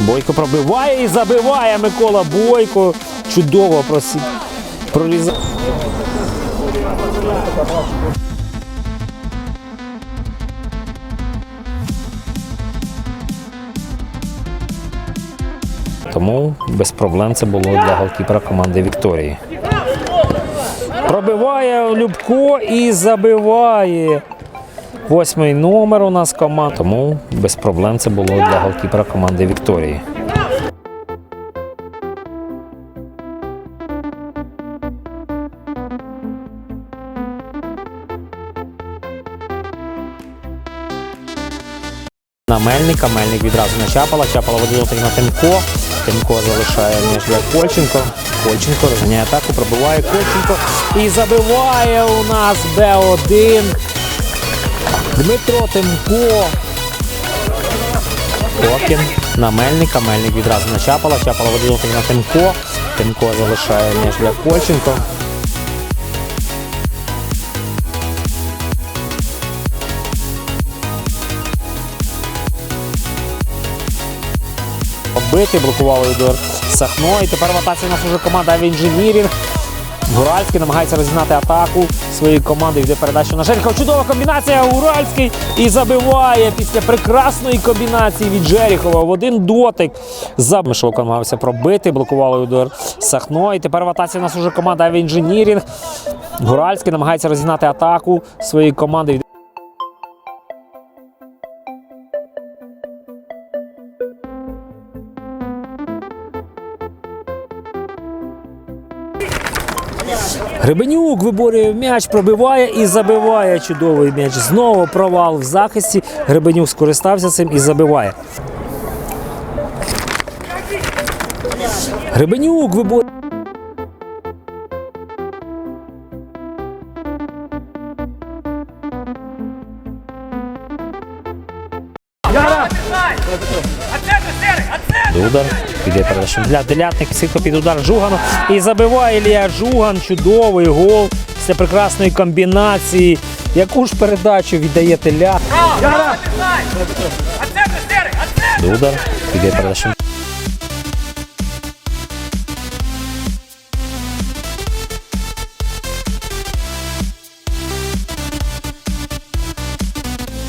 Бойко пробиває і забиває Микола Бойко. Чудово просі... прорізав. Тому без проблем це було для голкіпера команди Вікторії. Пробиває Любко і забиває. Восьмий номер у нас команда. Тому без проблем це було для голкіпера команди Вікторії. На Мельника, Мельник відразу на Чапала, Чапала виділити на Тимко. Тимко залишає між для Кольченко. Кольченко розганяє атаку, пробиває Кольченко і забиває у нас Б1. Дмитро Тимко. Кокін на Мельника. Мельник відразу на Чапала. Чапала виділити на Тимко. Тимко залишає між для Кольченко. Бити, блокували удар Сахно. І тепер в атаці у нас вже команда Авінженірінг. Гуральський намагається розігнати атаку своєї команди. Йде передача на Жеріхова. Чудова комбінація. Гуральський і забиває після прекрасної комбінації від Жеріхова. В один дотик. За намагався пробити, блокували удар Сахно. І тепер в атаці у нас вже команда Авінженірінг. Гуральський намагається розігнати атаку своєї команди. Гребенюк виборює м'яч, пробиває і забиває чудовий м'яч. Знову провал в захисті. Гребенюк скористався цим і забиває. Гребенюк виборює. Удар. Піде передача для делятник, сітко під удар Жугану. І забиває Ілія Жуган. Чудовий гол після прекрасної комбінації. Яку ж передачу віддає Теля? Удар. Піде передача